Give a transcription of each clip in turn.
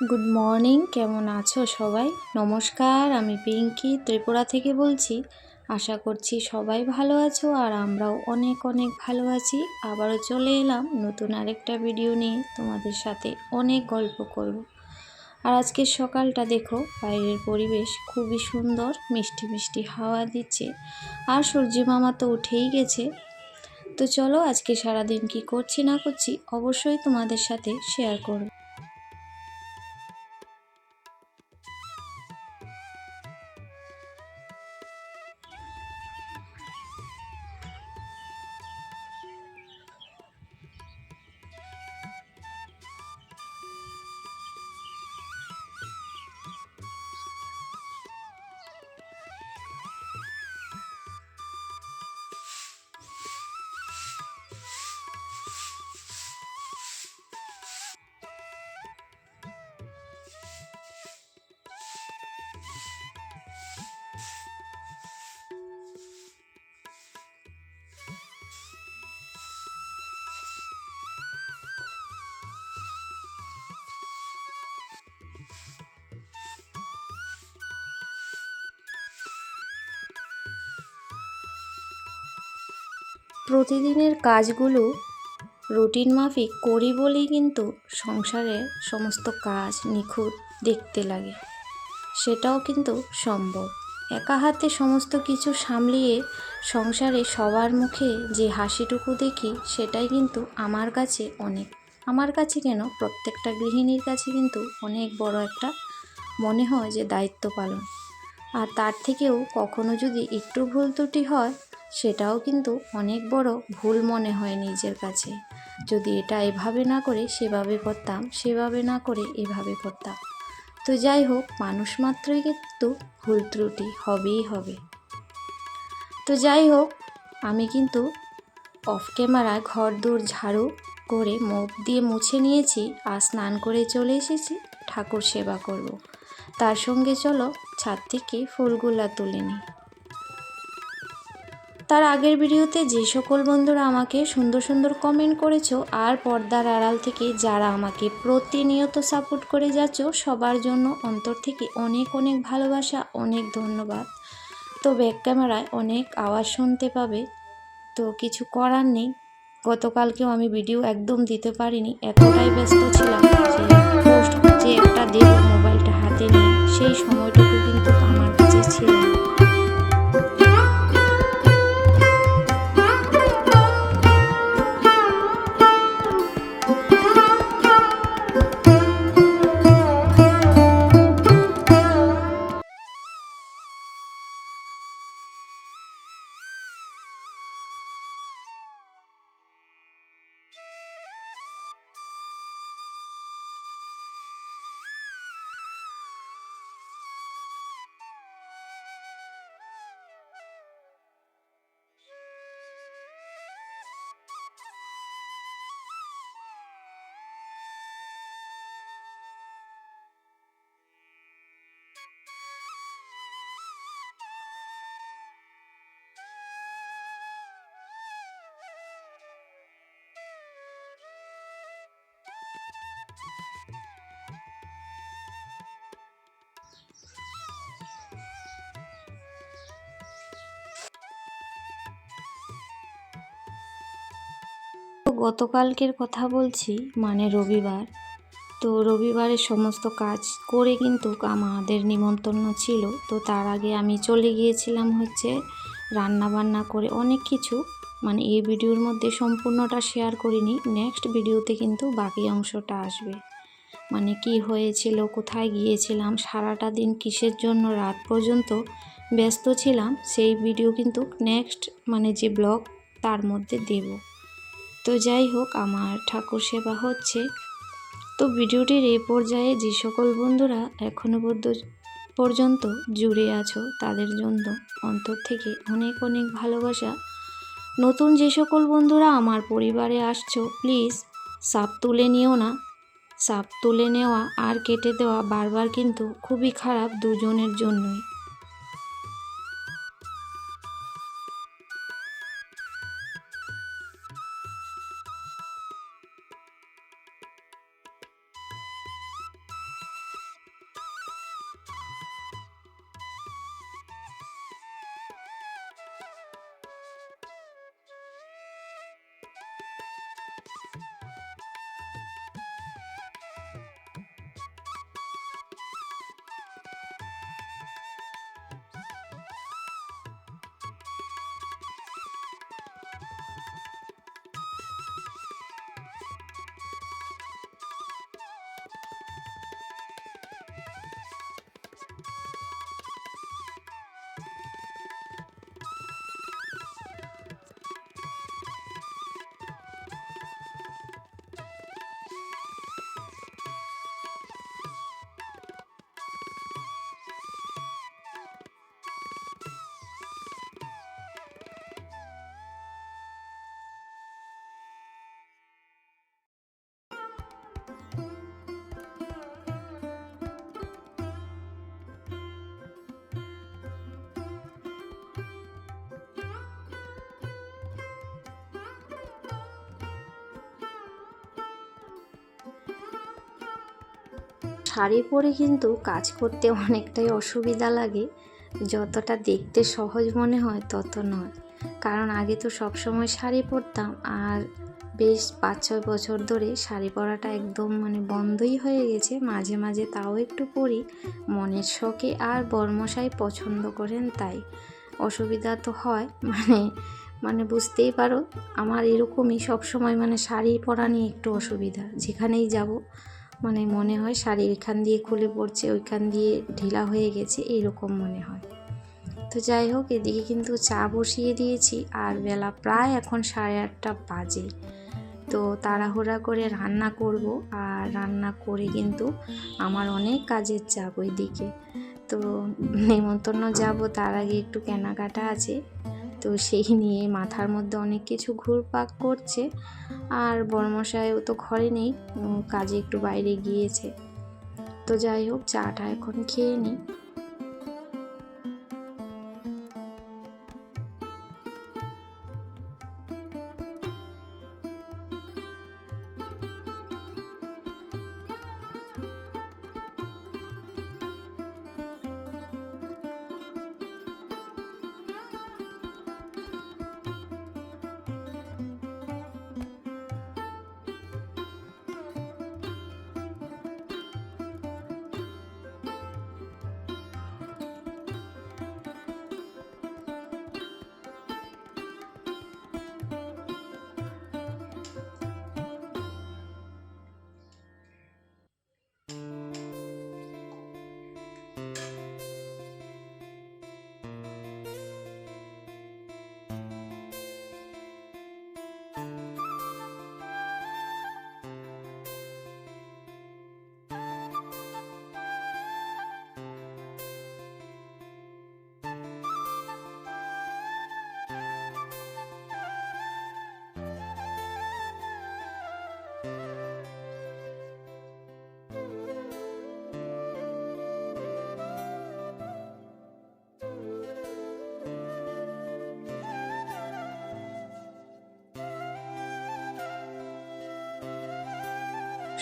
Good morning কেমন আছো সবাই? নমস্কার, আমি পিঙ্কি, ত্রিপুরা থেকে বলছি। আশা করছি সবাই ভালো আছো আর আমরাও অনেক অনেক ভালো আছি। আবারও চলে এলাম নতুন আরেকটা ভিডিও নিয়ে তোমাদের সাথে অনেক গল্প করব। আর আজকের সকালটা দেখো, বাইরের পরিবেশ খুবই সুন্দর, মিষ্টি মিষ্টি হাওয়া দিচ্ছে। আর সূর্য মামা তো উঠেই গেছে। তো চলো আজকে সারাদিন কি করছি না করছি অবশ্যই তোমাদের সাথে শেয়ার করব। প্রতিদিনের কাজগুলো রুটিন মাফিক করি বলেই কিন্তু সংসারের সমস্ত কাজ নিখুঁত দেখতে লাগে। সেটাও কিন্তু সম্ভব। একা হাতে সমস্ত কিছু সামলিয়ে সংসারে সবার মুখে যে হাসিটুকু দেখি, সেটাই কিন্তু আমার কাছে অনেক। আমার কাছে কেন? প্রত্যেকটা গৃহিণীর কাছে কিন্তু অনেক বড় একটা মনে হয় যে দায়িত্ব পালন। আর তার থেকেও কখনো যদি একটু ভুল ত্রুটি হয় সেটাও কিন্তু অনেক বড় ভুল মনে হয় নিজের কাছে। যদি এটা এভাবে না করে সেভাবে করতাম, সেভাবে না করে এভাবে করতাম। তো যাই হোক, মানুষ মাত্রই কিন্তু ভুল ত্রুটি হবেই হবে। তো যাই হোক, আমি কিন্তু অফ ক্যামেরায় ঘর দূর ঝাড়ু করে মুখ দিয়ে মুছে নিয়েছি আর স্নান করে চলে এসেছি, ঠাকুর সেবা করব। তার সঙ্গে চলো ছাদ থেকে ফুলগুলা তুলে নিই। তার আগের ভিডিওতে যে সকল বন্ধুরা আমাকে সুন্দর সুন্দর কমেন্ট করেছ আর পর্দার আড়াল থেকে যারা আমাকে প্রতিনিয়ত সাপোর্ট করে যাচ্ছ, সবার জন্য অন্তর থেকে অনেক অনেক ভালোবাসা, অনেক ধন্যবাদ। তো ব্যাক ক্যামেরায় অনেক আওয়াজ শুনতে পাবে। তো কিছু করার নেই। গতকালকেও আমি ভিডিও একদম দিতে পারিনি। এতটাই ব্যস্ত ছিলাম যে যে একটা দেব মোবাইলটা হাতে নিয়ে, সেই সময়টুকু কিন্তু আমার গতকালকের কথা বলছি মানে রবিবার। তো রবিবারের সমস্ত কাজ করে কিন্তু আমাদের নিমন্ত্রণ ছিল। তো তার আগে আমি চলে গিয়েছিলাম হচ্ছে রান্না বান্না করে অনেক কিছু। মানে এই ভিডিওর মধ্যে সম্পূর্ণটা শেয়ার করিনি। নেক্সট ভিডিওতে কিন্তু বাকি অংশটা আসবে। মানে কি হয়েছিল, কোথায় গিয়েছিলাম, সারাটা দিন কিসের জন্য, রাত পর্যন্ত ব্যস্ত ছিলাম, সেই ভিডিও কিন্তু নেক্সট মানে যে ব্লগ তার মধ্যে দেবো। তো যাই হোক, আমার ঠাকুর সেবা হচ্ছে। তো ভিডিওটির এই পর্যায়ে যে সকল বন্ধুরা এখনও পর্যন্ত জুড়ে আছো, তাদের জন্য অন্তর থেকে অনেক অনেক ভালোবাসা। নতুন যে সকল বন্ধুরা আমার পরিবারে আসছো, প্লিজ সাপ তুলে নিও না। সাপ তুলে নেওয়া আর কেটে দেওয়া বারবার কিন্তু খুবই খারাপ দুজনের জন্যই। শাড়ি পরে কিন্তু কাজ করতে অনেকটাই অসুবিধা লাগে। যতটা দেখতে সহজ মনে হয় তত নয়। কারণ আগে তো সব সময় শাড়ি পরতাম আর বেশ পাঁচ ছয় বছর ধরে শাড়ি পরাটা একদম মানে বন্ধই হয়ে গেছে। মাঝে মাঝে তাও একটু পরি। মনের শখে আর বর্মশাই পছন্দ করেন তাই। অসুবিধা তো হয় মানে মানে বুঝতেই পারো। আমার এরকমই সব সময় মানে শাড়ি পরা নিয়ে একটু অসুবিধা। যেখানেই যাব মানে মনে হয় শাড়ি এখান দিয়ে খুলে পড়ছে, ওইখান দিয়ে ঢিলা হয়ে গেছে, এইরকম মনে হয়। তো যাই হোক, এদিকে কিন্তু চা বসিয়ে দিয়েছি, আর বেলা প্রায় এখন সাড়ে আটটা বাজে। তো তাড়াহুড়া করে রান্না করব, আর রান্না করে কিন্তু আমার অনেক কাজের চাপ ওই দিকে তো নেমন্তন্ন যাব, তার আগে একটু কেনাকাটা আছে। তো সেই নিয়ে মাথার মধ্যে অনেক কিছু ঘুরপাক করছে। আর বড়মশাইও তো ঘরে নেই কাজে একটু বাইরে গিয়েছে। তো যাই হোক, চাটা এখন খেয়ে নিই।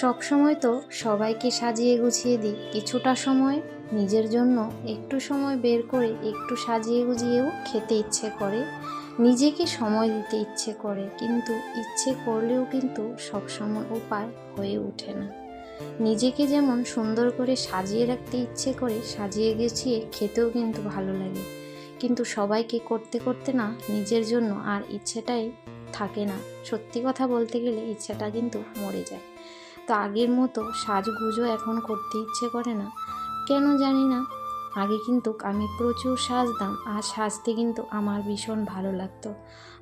সব সময় তো সবাইকে সাজিয়ে গুছিয়ে দিই। কিছুটা সময় নিজের জন্য, একটু সময় বের করে একটু সাজিয়ে গুজিয়েও খেতে ইচ্ছে করে। নিজেকে সময় দিতে ইচ্ছে করে, কিন্তু ইচ্ছে করলেও কিন্তু সব সময় উপায় হয়ে ওঠে না। নিজেকে যেমন সুন্দর করে সাজিয়ে রাখতে ইচ্ছে করে, সাজিয়ে গুছিয়ে খেতেও কিন্তু ভালো লাগে। কিন্তু সবাইকে করতে করতে না নিজের জন্য আর ইচ্ছেটাই থাকে না। সত্যি কথা বলতে গেলে ইচ্ছাটা কিন্তু মরে যায়। তো আগের মতো সাজগুজও এখন করতে ইচ্ছে করে না। কেন জানি না। আগে কিন্তু আমি প্রচুর সাজতাম, আর সাজতে কিন্তু আমার ভীষণ ভালো লাগতো।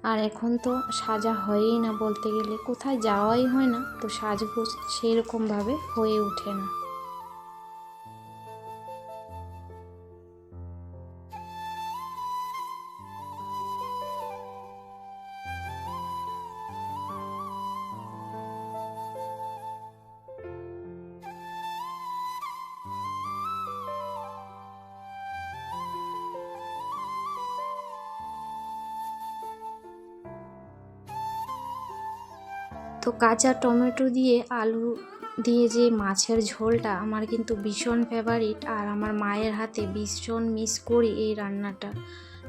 আর এখন তো সাজা হয়েই না বলতে গেলে। কোথায় যাওয়াই হয় না। তো সাজগোজ সেরকমভাবে হয়ে ওঠে না। তো কাঁচা টমেটো দিয়ে আলু দিয়ে যে মাছের ঝোলটা আমার কিন্তু ভীষণ ফেভারিট আর আমার মায়ের হাতে ভীষণ মিস করি এই রান্নাটা।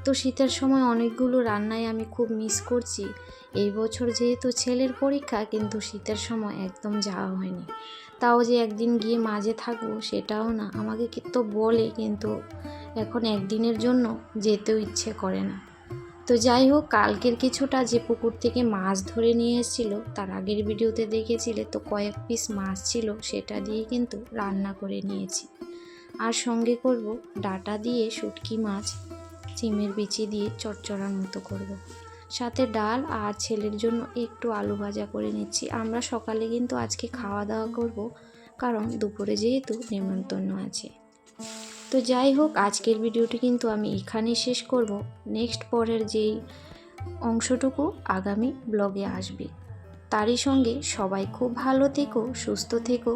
তো শীতের সময় অনেকগুলো রান্নাই আমি খুব মিস করছি। এই বছর যেহেতু ছেলের পরীক্ষা, কিন্তু শীতের সময় একদম যাওয়া হয়নি। তাও যে একদিন গিয়ে মাঝে থাকব সেটাও না। আমাকে কি তো বলে, কিন্তু এখন একদিনের জন্য যেতেও ইচ্ছে করে না। তো যাই হোক, কালকের কিছুটা যে পুকুর থেকে মাছ ধরে নিয়ে এসেছিল, তার আগের ভিডিওতে দেখেছিলে, তো কয়েক পিস মাছ ছিল, সেটা দিয়ে কিন্তু রান্না করে নিয়েছি। আর সঙ্গে করব ডাটা দিয়ে শুটকি মাছ, চিমের বিচি দিয়ে চচ্চড়ার মতো করব। সাথে ডাল আর ছেলের জন্য একটু আলু ভাজা করে নিচ্ছি। আমরা সকালে কিন্তু আজকে খাওয়া দাওয়া করব, কারণ দুপুরে যেহেতু নেমন্তন্ন আছে। তো যাই হোক, আজকের ভিডিওটি কিন্তু আমি এখানেই শেষ করব। নেক্সট পরের যেই অংশটুকু আগামী ব্লগে আসবে। তারই সঙ্গে সবাই খুব ভালো থেকো, সুস্থ থেকো।